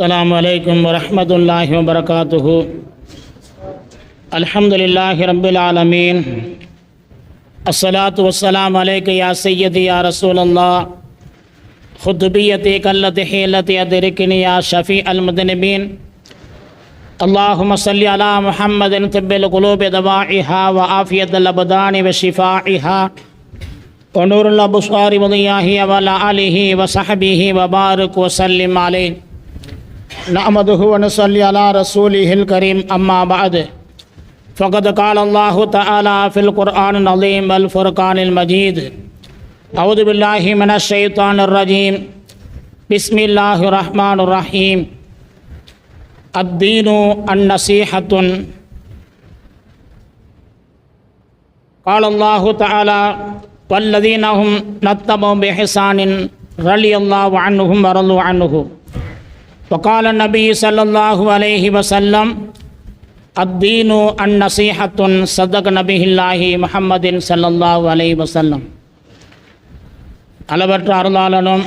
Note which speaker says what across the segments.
Speaker 1: السلام علیکم ورحمۃ اللہ وبرکاتہ۔ الحمد للہ رب العالمین۔ الصلاۃ والسلام علیک یا سیدی یا رسول اللہ۔ خطبیت قلت حیلت یا شفیع المدنبین۔ اللهم صل علی محمد طب القلوب دوائها وعافیت الابدان وشفائها ونور الابصار وضیاہ وعلى آلہ وصحبہ وبارک وسلم علیہ۔ نحمده ونصلي على رسوله الكريم أما بعد. فقد قال الله تعالى في القرآن العظيم والفرقان المجيد. أعوذ بالله من الشيطان الرجيم. بسم الله الرحمن الرحيم. الدين النصيحة. قال الله تعالى والذين هم نتبعوا بإحسان رضي الله عنهم ورضوا عنه. وقال النبي صلى الله عليه وسلم الدين النصيحة صدق نبي الله محمد صلى الله عليه وسلم அளவற்ற அருளாளனும்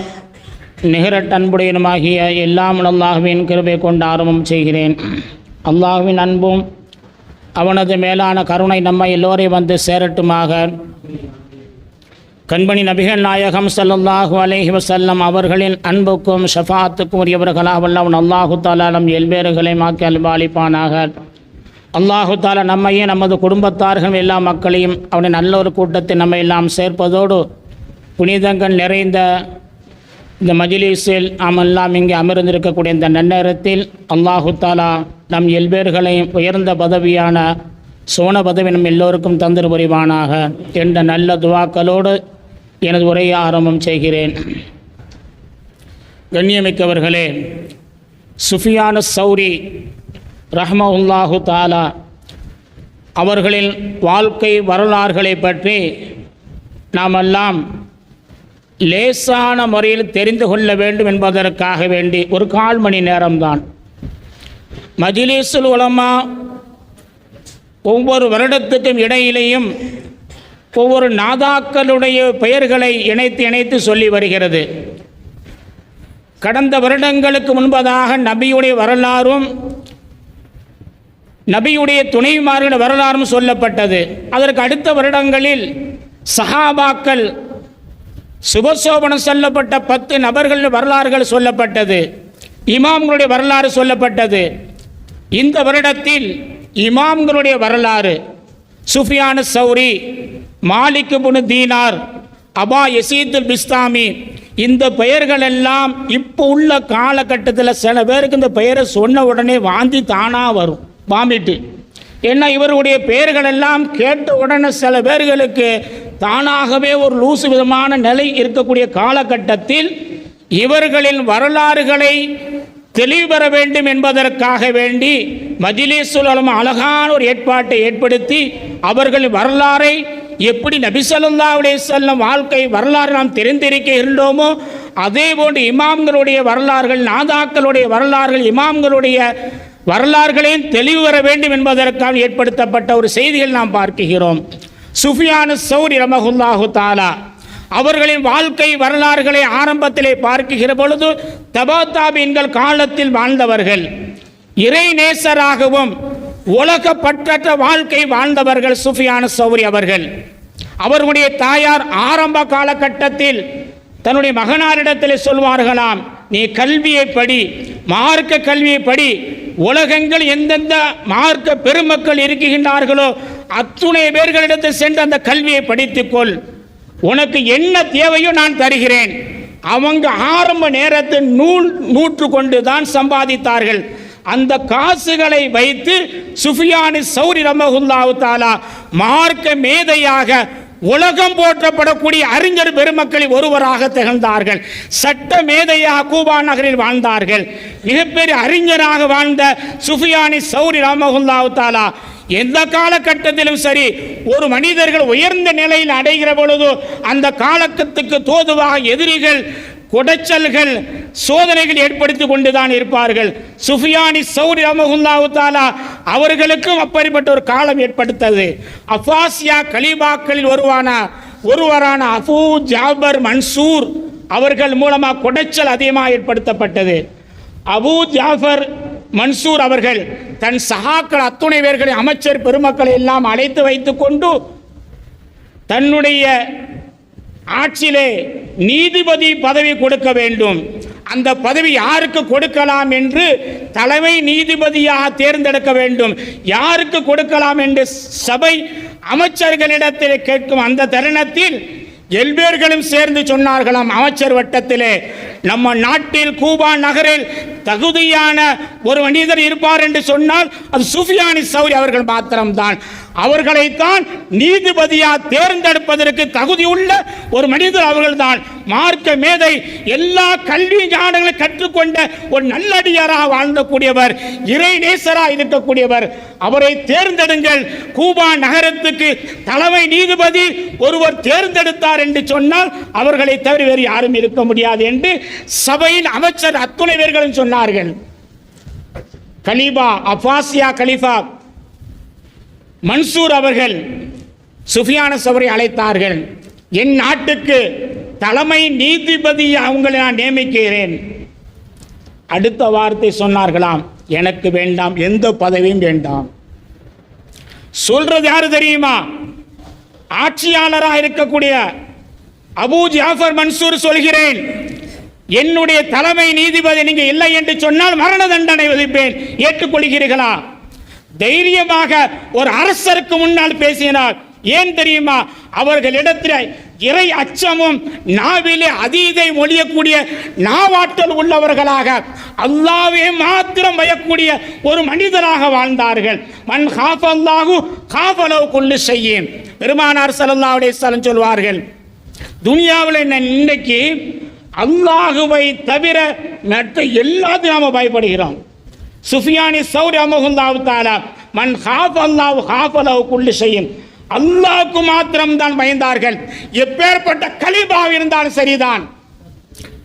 Speaker 1: நிகரட்ட அன்புடையனுமாகிய எல்லாம் அல்லாஹுவின் கிருபை கொண்டு ஆரம்பம் செய்கிறேன் அல்லாஹுவின் அன்பும் அவனது மேலான கருணை நம்ம எல்லோரையும் வந்து சேரட்டுமாக கண்பணி நபிகள் நாயகம் சல்லாஹூ அலஹி வசல்லம் அவர்களின் அன்புக்கும் ஷஃபாத்துக்கும் உரியவர்களாக வல்லவன் அல்லாஹு தாலாலம் எல்வேறுகளை மாக்கி அல்பாலிப்பானாக அல்லாஹு தாலா நம்மையும் நமது குடும்பத்தார்கள் எல்லா மக்களையும் அவனை நல்ல ஒரு கூட்டத்தை நம்ம எல்லாம் சேர்ப்பதோடு புனிதங்கள் நிறைந்த இந்த மஜிலிஸில் நாம் எல்லாம் இங்கே அமர்ந்திருக்கக்கூடிய இந்த நன்னேரத்தில் அல்லாஹு தாலா நம் எல்வேர்களையும் உயர்ந்த பதவியான சோன பதவி நம் எல்லோருக்கும் தந்திர புரிவானாக என்ற நல்ல துவாக்களோடு எனது உரையை ஆரம்பம் செய்கிறேன். கண்ணியமிக்கவர்களே சுஃபியான சௌரி ரஹ்மவுல்லாஹு தாலா அவர்களின் வாழ்க்கை வரலாறுகளை பற்றி நாமெல்லாம் லேசான முறையில் தெரிந்து கொள்ள வேண்டும் என்பதற்காக வேண்டி ஒரு கால் மணி நேரம்தான். மஜிலிசுல் உலமா ஒவ்வொரு வருடத்துக்கும் இடையிலேயும் ஒவ்வொரு நாதாக்களுடைய பெயர்களை இணைத்து இணைத்து சொல்லி வருகிறது. கடந்த வருடங்களுக்கு முன்பதாக நபியுடைய வரலாறும் நபியுடைய துணைமார்கள் வரலாறும் சொல்லப்பட்டது. அதற்கு அடுத்த வருடங்களில் சஹாபாக்கள் சுபசோபனம் சொல்லப்பட்ட பத்து நபர்கள் வரலாறுகள் சொல்லப்பட்டது. இமாம்களுடைய வரலாறு சொல்லப்பட்டது. இந்த வருடத்தில் இமாம்களுடைய வரலாறு சுஃபியான சௌரி மாலிக் புனு தீனார் அபா யசீதுல் பிஸ்தாமி இந்த பெயர்கள் எல்லாம் இப்போ உள்ள காலகட்டத்தில் சில பேருக்கு இந்த பெயரை சொன்ன உடனே வாந்தி தானாக வரும் வாமிட்டு. ஏன்னா இவருடைய பெயர்கள் எல்லாம் கேட்ட உடனே சில பேர்களுக்கு தானாகவே ஒரு லூசு விதமான நிலை இருக்கக்கூடிய காலகட்டத்தில் இவர்களின் வரலாறுகளை தெளிவுபெற வேண்டும் என்பதற்காக வேண்டி மஜிலிசுல் அழகான ஒரு ஏற்பாட்டை ஏற்படுத்தி அவர்களின் வரலாறை எப்படி நபிசல்லா செல்லும் செல்லம் வாழ்க்கை வரலாறு நாம் தெரிந்திருக்கின்றோமோ அதே போன்று இமாம்களுடைய வரலாறுகள் நாதாக்களுடைய வரலாறுகள் இமாம்களுடைய வரலாறுகளையும் தெளிவு வர வேண்டும் என்பதற்காக ஏற்படுத்தப்பட்ட ஒரு செய்திகள் நாம் பார்க்கிறோம் சுஃபியானு சௌரி ரமகுல்லாஹு தாலா அவர்களின் வாழ்க்கை வரலாறுகளை ஆரம்பத்திலே பார்க்குகிற பொழுது தபாத்தாபீன்கள் காலத்தில் வாழ்ந்தவர்கள். இறை நேசராகவும் உலக பற்றற்ற வாழ்க்கை வாழ்ந்தவர்கள் சுஃபியான சௌரி அவர்கள். அவர்களுடைய தாயார் ஆரம்ப காலகட்டத்தில் தன்னுடைய மகனாரிடத்தில் சொல்வார்களாம் நீ கல்வியை படி மார்க்க கல்வியை படி உலகங்கள் எந்தெந்த மார்க்க பெருமக்கள் இருக்கின்றார்களோ அத்துணை பேர்களிடத்தில் சென்று அந்த கல்வியை படித்துக்கொள். உனக்கு என்ன தேவையோ நான் தருகிறேன். அவங்க ஆரம்ப நேரத்தில் நூல் நூற்று கொண்டு தான் சம்பாதித்தார்கள். அந்த காசுகளை வைத்து சுஃபியானி சௌரி ரமகுல்லாவு தாலா மார்க்க மேதையாக உலகம் போற்றப்படக்கூடிய அறிஞர் பெருமக்களில் ஒருவராக திகழ்ந்தார்கள். சட்ட மேதையாக கூபா நகரில் வாழ்ந்தார்கள். மிகப்பெரிய அறிஞராக வாழ்ந்த சுஃபியானி சௌரி ராமகுல்லாவு தாலா எந்த காலகட்டத்திலும் சரி ஒரு மனிதர்கள் உயர்ந்த நிலையில் அடைகிற பொழுது அந்த காலகட்டத்துக்கு தோதுவாக எதிரிகள் குடைச்சல்கள் சோதனைகள் ஏற்படுத்தி கொண்டுதான் இருப்பார்கள். சுஃபியானி சௌரி ரமகுல்லாவு தாலா அவர்களுக்கும் அப்படிப்பட்ட ஒரு காலம் ஏற்படுத்தது. அஃபாசியா கலீபாக்களில் ஒருவான ஒருவரான அபூ ஜாபர் மன்சூர் அவர்கள் மூலமாக குடைச்சல் அதிகமாக ஏற்படுத்தப்பட்டது. அபூ ஜாஃபர் மன்சூர் அவர்கள் தன் சகாக்கள் அத்துணை பேர்களை அமைச்சர் பெருமக்களை எல்லாம் அழைத்து வைத்து கொண்டு தன்னுடைய ஆட்சியிலே நீதிபதி பதவி கொடுக்க வேண்டும். அந்த பதவி யாருக்கு கொடுக்கலாம் என்று தலைமை நீதிபதியாக தேர்ந்தெடுக்க வேண்டும். யாருக்கு கொடுக்கலாம் என்று சபை அமைச்சர்களிடத்தில் கேட்கும் அந்த தருணத்தில் எல்பேர்களும் சேர்ந்து சொன்னார்களாம் அமைச்சர் வட்டத்திலே நம்ம நாட்டில் கூபா நகரில் தகுதியான ஒரு மனிதர் இருப்பார் என்று சொன்னால் அது சுஃபியானி சௌரி அவர்கள் மாத்திரம்தான். அவர்களைத்தான் நீதிபதியா தேர்ந்தெடுப்பதற்கு தகுதி உள்ள ஒரு மனிதர் அவர்கள்தான். மார்க்க மேதை எல்லா கல்வி ஞானங்களை கற்றுக்கொண்ட ஒரு நல்லடியாராக வாழ்ந்தக்கூடியவர் இறை நேசராக இருக்கக்கூடியவர். அவரை தேர்ந்தெடுங்கள். கூபா நகரத்துக்கு தலைமை நீதிபதி ஒருவர் தேர்ந்தெடுத்தார் என்று சொன்னால் அவர்களை தவிர வேறு யாரும் இருக்க முடியாது என்று சபையின் அமைச்சர் அத்துணை பேர்களும் சொன்னார்கள். கலீபா அப்பாசியா கலீஃபா மன்சூர் அவர்கள் சுஃபியான சவரை அழைத்தார்கள் என் நாட்டுக்கு தலைமை நீதிபதி அவங்களை நான் நியமிக்கிறேன். அடுத்த வார்த்தை சொன்னார்களாம் எனக்கு வேண்டாம் எந்த பதவியும் வேண்டாம். சொல்றது யாரு தெரியுமா? ஆட்சியாளராக இருக்கக்கூடிய அபூ ஜாஃபர் மன்சூர் சொல்கிறேன் என்னுடைய தலைமை நீதிபதி நீங்க இல்லை என்று சொன்னால் மரண தண்டனை விதிப்பேன். ஏற்றுக்கொள்கிறீர்களா? தைரியமாக ஒரு அரசருக்கு முன்னால் பேசினார். ஏன் தெரியுமா? அவர்களிடத்தில் இறை அச்சமும் நாவிலே அதீதை மொழியக்கூடிய நாவாற்றல் உள்ளவர்களாக அல்லாவே மாத்திரம் பயக்கூடிய ஒரு மனிதராக வாழ்ந்தார்கள். மண் காஃபல்லாகு அல்லாஹு காஃபலவு கொண்டு செய்யும் பெருமானார் சல்லா அலைஹி சொல்வார்கள் துனியாவில் என்ன இன்னைக்கு அல்லாஹுவை தவிர மற்ற எல்லாத்தையும் நாம பயப்படுகிறோம். சுஃபியானி சௌரி அமகுல்லாவு தாலா மன் ஹாஃப் அல்லாஹ் ஹாஃப் அல்லாஹ் குள்ளி செய்யும் அல்லாவுக்கு மாத்திரம் தான் பயந்தார்கள் எப்பேற்பட்ட கலிபா இருந்தாலும் சரிதான்.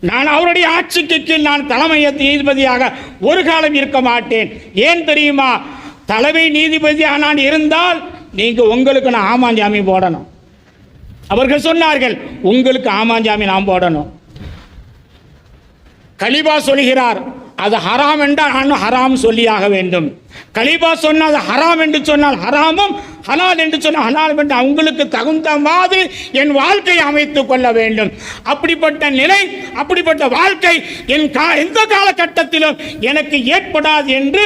Speaker 1: நான் அவருடைய ஆட்சிக்கு கீழ் நான் தலைமை நீதிபதியாக ஒரு காலம் இருக்க மாட்டேன். ஏன் தெரியுமா? தலைமை நீதிபதியாக நான் இருந்தால் நீங்கள் உங்களுக்கு நான் ஆமாஞ்சாமி போடணும். அவர்கள் சொன்னார்கள் உங்களுக்கு ஆமாஞ்சாமி நான் போடணும். கலிபா சொல்கிறார் அது ஹராம் என்றால் நான் ஹராம் சொல்லியாக வேண்டும். கலீபா சொன்னால் ஹராம் என்று சொன்னால் ஹராமும் ஹலால் என்று சொன்னால் ஹலால் என்று அவங்களுக்கு தகுந்த மாதிரி என் வாழ்க்கையை அமைத்து கொள்ள வேண்டும். அப்படிப்பட்ட நிலை அப்படிப்பட்ட வாழ்க்கை என் கா எந்த காலகட்டத்திலும் எனக்கு ஏற்படாது என்று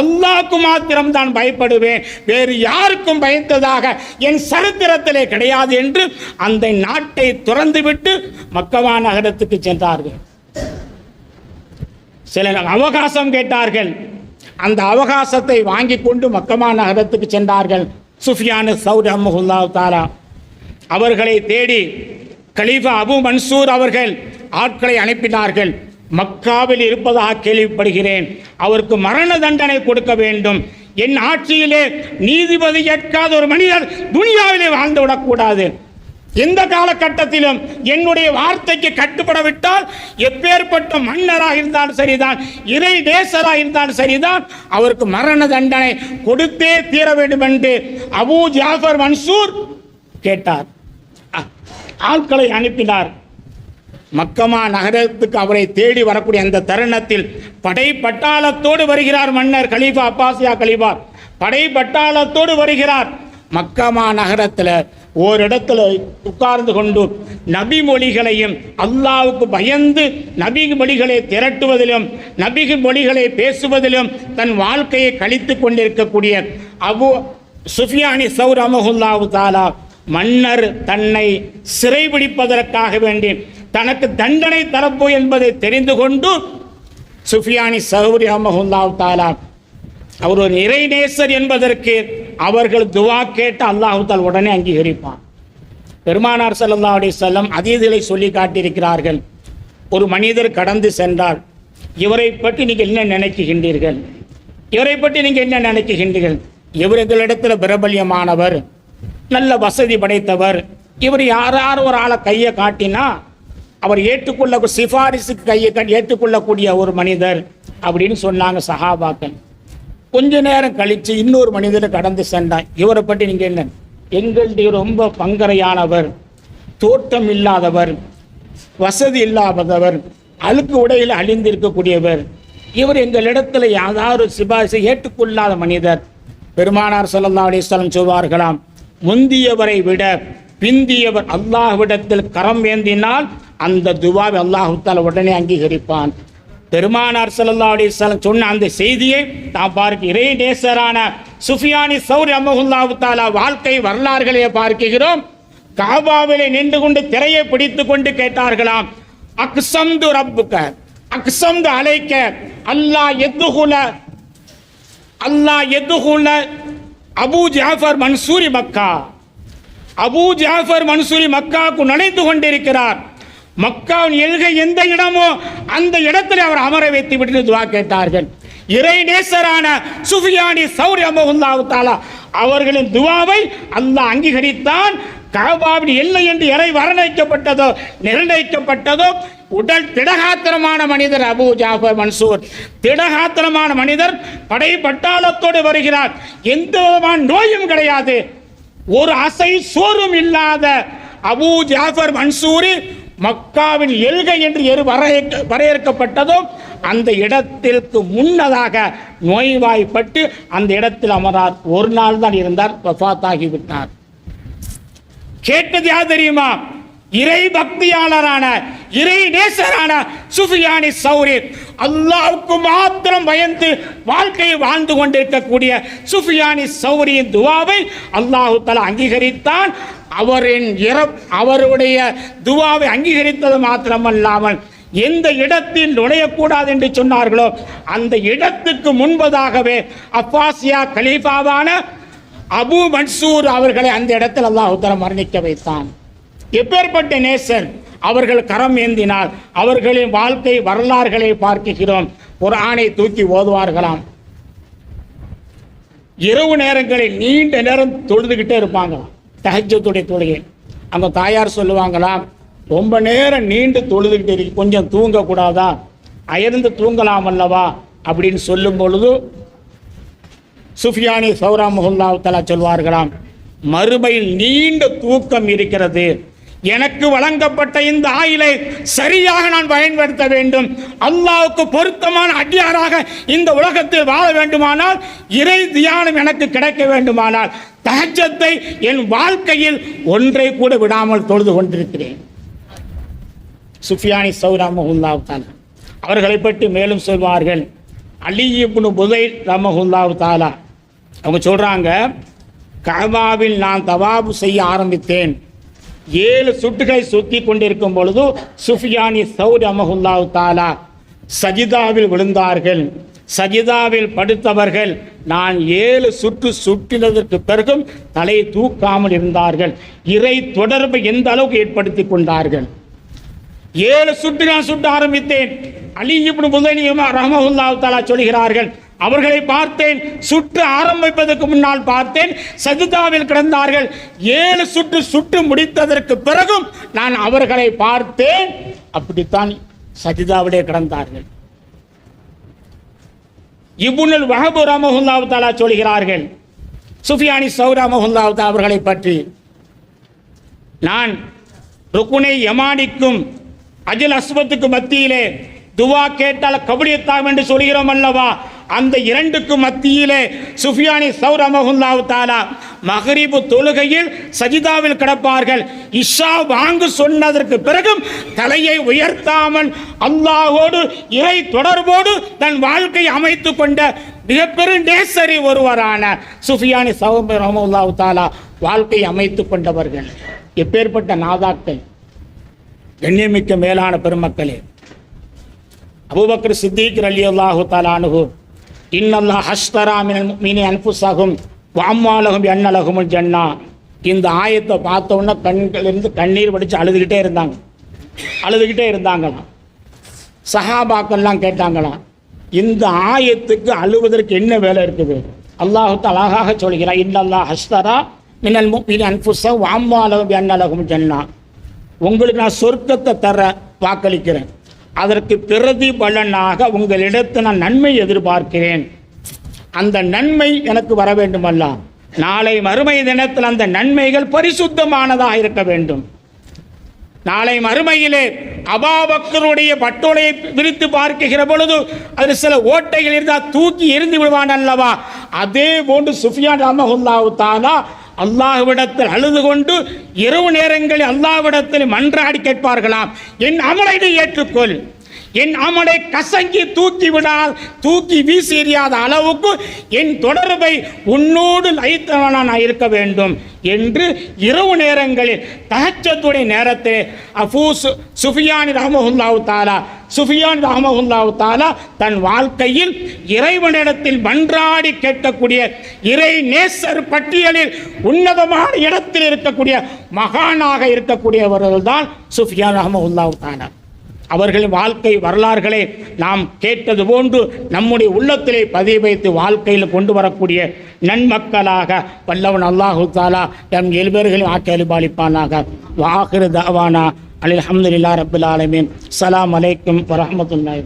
Speaker 1: அல்லாவுக்கு மாத்திரம் தான் பயப்படுவேன். வேறு யாருக்கும் பயந்ததாக என் சரித்திரத்திலே கிடையாது என்று அந்த நாட்டை துறந்துவிட்டு மக்கவா நகரத்துக்கு சென்றார்கள். சில அவகாசம் கேட்டார்கள். அந்த அவகாசத்தை வாங்கி கொண்டு மக்கமா நகரத்துக்கு சென்றார்கள். சுஃபியானு சவுத் அஹமுல்லா தாரா அவர்களை தேடி கலீஃபா அபு மன்சூர் அவர்கள் ஆட்களை அனுப்பினார்கள். மக்காவில் இருப்பதாக கேள்விப்படுகிறேன். அவருக்கு மரண தண்டனை கொடுக்க வேண்டும். என் ஆட்சியிலே நீதிபதி ஏற்காத ஒரு மனிதர் துனியாவிலே வாழ்ந்து விடக்கூடாது. எந்த காலகட்டத்திலும் என்னுடைய வார்த்தைக்கு கட்டுப்படவிட்டால் எப்பேற்பட்ட மன்னராக இருந்தாலும் சரிதான் இறை தேசராக இருந்தாலும் சரிதான் அவருக்கு மரண தண்டனை கொடுத்தே தீர வேண்டும் என்று அபு ஜாஃபர் மன்சூர் கேட்டார். ஆட்களை அனுப்பினார். மக்கமா நகரத்துக்கு அவரை தேடி வரக்கூடிய அந்த தருணத்தில் படை பட்டாளத்தோடு வருகிறார் மன்னர் கலீஃபா அப்பாசியா கலீஃபா. படை பட்டாளத்தோடு வருகிறார். மக்கமா நகரத்தில் ஓரிடத்துல உட்கார்ந்து கொண்டு நபி மொழிகளையும் அல்லாவுக்கு பயந்து நபி மொழிகளை திரட்டுவதிலும் நபி மொழிகளை பேசுவதிலும் தன் வாழ்க்கையை கழித்து கொண்டிருக்கக்கூடிய அபு சுஃபியானி சௌர் அமஹுல்லாவு தாலா மன்னர் தன்னை சிறைபிடிப்பதற்காக வேண்டி தனக்கு தண்டனை தரப்போ என்பதை தெரிந்து கொண்டு சுஃபியானி சௌரி அமஹுல்லாவு தாலா அவர் ஒரு இறைநேசர் என்பதற்கு அவர்கள் துவா கேட்டு அல்லாஹு உடனே அங்கீகரிப்பான். பெருமானார் ஸல்லல்லாஹு அலைஹி வஸல்லம் அதீதிகளை சொல்லி காட்டியிருக்கிறார்கள் ஒரு மனிதர் கடந்து சென்றால் இவரை பற்றி நீங்கள் என்ன நினைக்குகின்றீர்கள் இவரை பற்றி நீங்கள் என்ன நினைக்குகின்றீர்கள் இவர் எங்களிடத்தில் பிரபல்யமானவர் நல்ல வசதி படைத்தவர் இவர் யார் யார் ஒரு ஆளை கையை காட்டினா அவர் ஏற்றுக்கொள்ள சிபாரிசுக்கு கையை ஏற்றுக்கொள்ளக்கூடிய ஒரு மனிதர் அப்படின்னு சொன்னாங்க சஹாபாக்கள். கொஞ்ச நேரம் கழித்து இன்னொரு மனிதரை கடந்து சென்றான். இவரை பற்றி நீங்கள் என்ன? எங்களுடைய ரொம்ப பங்கரையானவர் தோட்டம் இல்லாதவர் வசதி இல்லாதவர் அழுக்கு உடையில் அழிந்திருக்கக்கூடியவர். இவர் எங்களிடத்தில் யாதாவது சிபாரிசை ஏற்றுக்கொள்ளாத மனிதர். பெருமானார் சல்லா அலிஸ்லாம் சொல்வார்களாம் முந்தியவரை விட பிந்தியவர் அல்லாஹ்விடத்தில் கரம் ஏந்தினால் அந்த துவாவை அல்லாஹு உடனே அங்கீகரிப்பான். பெருமானார் ஸல்லல்லாஹு அலைஹி சொன்ன அந்த செய்தியை நாம் பார்க்க இறை நேசரான சுஃபியானி சௌரி அம்மஹுல்லாஹு தாலா வாழ்க்கை வரலாறுகளை பார்க்கிறோம். காபாவிலே நின்று கொண்டு திரையை பிடித்து கொண்டு கேட்டார்களாம் அக்சம்து ரப்புக்க அக்சம்து அலைக்க அல்லாஹ் எதுகுல அல்லாஹ் எதுகுல அபு ஜாஃபர் மன்சூரி மக்கா? அபு ஜாஃபர் மன்சூரி மக்காவுக்கு நுழைந்து கொண்டிருக்கிறார். மக்காவின் எல்கை எந்த இடமோ அந்த இடத்தில் அவர் அமர வைத்து விட்டு துவா கேட்டார்கள். இறை நேசரான சுஃபியானி சௌரி அமகுல்லாஹு அவர்களின் துவாவை அல்லாஹ் அங்கீகரித்தான். காபாவின் எல்லை என்று இறை வர்ணிக்கப்பட்டதோ நிர்ணயிக்கப்பட்டதோ உடல் திடகாத்திரமான மனிதர் அபு ஜாஃபர் மன்சூர். திடகாத்திரமான மனிதர் படை பட்டாளத்தோடு வருகிறார். எந்த விதமான நோயும் கிடையாது. ஒரு அசை சோறும் இல்லாத அபு ஜாஃபர் மன்சூரி மக்காவின் எல்கை என்று எரு வரையறுக்கப்பட்டதும் அந்த இடத்திற்கு முன்னதாக நோய்வாய்ப்பட்டு அந்த இடத்தில் அமரார் ஒரு நாள் தான் இருந்தார் ஆகிவிட்டார் கேட்டது யார் தெரியுமா? இறை பக்தியாளரான இறை நேசரான சுஃபியானி சௌரி அல்லாவுக்கு மாத்திரம் பயந்து வாழ்க்கையை வாழ்ந்து கொண்டிருக்கக்கூடிய சுஃபியானி சௌரியின் துவாவை அல்லாஹு தஆலா அங்கீகரித்தான். அவரின் இற அவருடைய துவாவை அங்கீகரித்தது மாத்திரமல்லாமல் எந்த இடத்தில் நுழையக்கூடாது என்று சொன்னார்களோ அந்த இடத்துக்கு முன்பதாகவே அப்பாசியா கலீஃபாவான அபு மன்சூர் அவர்களை அந்த இடத்தில் அல்லாஹ் தஆலா மரணிக்க வைத்தான். எப்பேற்பட்ட நேசர் அவர்கள் கரம் ஏந்தினால் அவர்களின் வாழ்க்கை வரலாறுகளை பார்க்கிறோம் ஒரு ஆணை தூக்கி ஓதுவார்களாம். இரவு நேரங்களில் நீண்ட நேரம் தொழுதுகிட்டே இருப்பாங்க. தகஜத்துடைய தொழுகை. அந்த தாயார் சொல்லுவாங்களாம் ரொம்ப நேரம் நீண்டு தொழுதுகிட்டு இருக்கு கொஞ்சம் தூங்கக்கூடாதா? அயர்ந்து தூங்கலாம் அல்லவா? அப்படின்னு சொல்லும் பொழுது சுஃபியானி சௌரா முகுல்லா தலா சொல்வார்களாம் மறுமையில் நீண்ட தூக்கம் இருக்கிறது. எனக்கு வழங்கப்பட்ட இந்த ஆயிலை சரியாக நான் பயன்படுத்த வேண்டும். அல்லாவுக்கு பொருத்தமான அடியாராக இந்த உலகத்தில் வாழ வேண்டுமானால் இறை தியானம் எனக்கு கிடைக்க வேண்டுமானால் தகச்சத்தை என் வாழ்க்கையில் ஒன்றை கூட விடாமல் தொழுது கொண்டிருக்கிறேன். சுஃபியானி சௌரா முகுல்லா தாலா அவர்களை பற்றி மேலும் சொல்வார்கள். அலி இப்னு புதைல் தாலா அவங்க சொல்கிறாங்க கபாவில் நான் தவாபு செய்ய ஆரம்பித்தேன். ஏழு சுட்டுகளை சுத்தி கொண்டிருக்கும் பொழுது சுஃபியானி சௌரி அமஹுல்லாஹு தாலா சஜிதாவில் விழுந்தார்கள். சஜிதாவில் படுத்தவர்கள் நான் ஏழு சுற்று சுற்றினதற்கு பிறகும் தலையை தூக்காமல் இருந்தார்கள். இறை தொடர்பு எந்த அளவுக்கு ஏற்படுத்தி கொண்டார்கள்? ஏழு சுட்டு நான் சுட்ட ஆரம்பித்தேன். அலி இப்படி முதலியமா ரஹமகுல்லாவு தாலா சொல்கிறார்கள் அவர்களை பார்த்தேன் சுட்டு ஆரம்பிப்பதற்கு முன்னால் பார்த்தேன் சஜிதாவில் கிடந்தார்கள். ஏழு சுட்டு சுட்டு முடித்ததற்கு பிறகும் நான் அவர்களை பார்த்தேன். அப்படித்தான் சஜிதாவிலே கிடந்தார்கள். இபுனுல் வஹபு ரஹமஹுல்லாஹு சொல்கிறார்கள் சுஃபியானி சௌரா மஹுல்லாவுதா அவர்களை பற்றி நான் ருக்குனை யமானிக்கும் அஜில் அஸ்வத்துக்கு மத்தியிலே துவா கேட்டால் கபடியத்தாம் என்று சொல்கிறோம் அல்லவா? அந்த இரண்டுக்கு மத்தியிலே சுஃபியானி சௌரமகுல்லாவு தாலா மகரிபு தொழுகையில் சஜிதாவில் கிடப்பார்கள். இஷா வாங்கு சொன்னதற்கு பிறகும் தலையை உயர்த்தாமல் அல்லாஹோடு இறை தொடர்போடு தன் வாழ்க்கை அமைத்து கொண்ட மிகப்பெரும் நேசரி ஒருவரான சுஃபியானி சௌரமகுல்லாவு தாலா வாழ்க்கை அமைத்து கொண்டவர்கள். எப்பேற்பட்ட நாதாக்கள் கண்ணியமிக்க மேலான பெருமக்களே. அபுபக்கர் சித்திக் அலி அல்லாஹு தாலானுகு இன்னல்லா ஹஸ்தரா மினல் மீனி அன்புசாகும் வாம்மாலகும் எண்ணலகுமுல் ஜன்னா. இந்த ஆயத்தை பார்த்தோன்னா உடனே கண்களிலிருந்து கண்ணீர் வடித்து அழுதுகிட்டே இருந்தாங்க. அழுதுகிட்டே இருந்தாங்களாம். சஹாபாக்கள்லாம் கேட்டாங்களாம் இந்த ஆயத்துக்கு அழுவதற்கு என்ன வேலை இருக்குது? அல்லாஹு அழகாக சொல்கிறார் இன்னல்லா ஹஸ்தரா மினல் மீனி அன்புசா வாம்மாலகம் எண்ணலகும் ஜன்னா. உங்களுக்கு நான் சொர்க்கத்தை தர வாக்களிக்கிறேன். அதற்கு பிரதிபலனாக உங்களிடத்து நான் நன்மை எதிர்பார்க்கிறேன். அந்த நன்மை எனக்கு வர வேண்டுமல்ல? நாளை மறுமை தினத்தில் அந்த நன்மைகள் பரிசுத்தமானதாக இருக்க வேண்டும். நாளை மறுமையிலே அபாபக்கருடைய பட்டோலையை விரித்து பார்க்குகிற பொழுது அதில் சில ஓட்டைகள் இருந்தால் தூக்கி எரிந்து விடுவான் அல்லவா? அதே போன்று சுஃபியான் ரமஹுல்லாஹு தானா அல்லாஹ்விடத்தில் அழுது கொண்டு இரவு நேரங்களில் அல்லாஹ்விடத்தில் மன்றாடி கேட்பார்களாம். என் அமலை ஏற்றுக்கொள். என் அமலை கசங்கி தூக்கி விடால் தூக்கி வீசி எறியாத அளவுக்கு என் தொடர்பை உன்னோடு லயித்தவனாக நான் இருக்க வேண்டும் என்று இரவு நேரங்களில் தகச்சத்துடைய நேரத்தில் அஃபூஸ் சுஃபியான் ரஹமஹுல்லாவு தாலா சுஃபியான் ரஹமஹுல்லாவு தாலா தன் வாழ்க்கையில் இறைவனிடத்தில் மன்றாடி கேட்கக்கூடிய இறை நேசர் பட்டியலில் உன்னதமான இடத்தில் இருக்கக்கூடிய மகானாக இருக்கக்கூடியவர்கள் தான் சுஃபியான் ரஹமஹுல்லாவு தாலா அவர்கள் வாழ்க்கை வரலாறுகளை நாம் கேட்டது போன்று நம்முடைய உள்ளத்திலே பதிய வைத்து வாழ்க்கையில் கொண்டு வரக்கூடிய நன்மக்களாக வல்லவன் அல்லாஹு தாலா எம் எழுபர்களையும் ஆக்கி அலிபாலிப்பானாக வாஹிரு தவானா அலி அஹமதுல்லா ரபுல் ஆலமீன். சலாம் அலைக்கும் வரஹ்மத்துல்லாஹி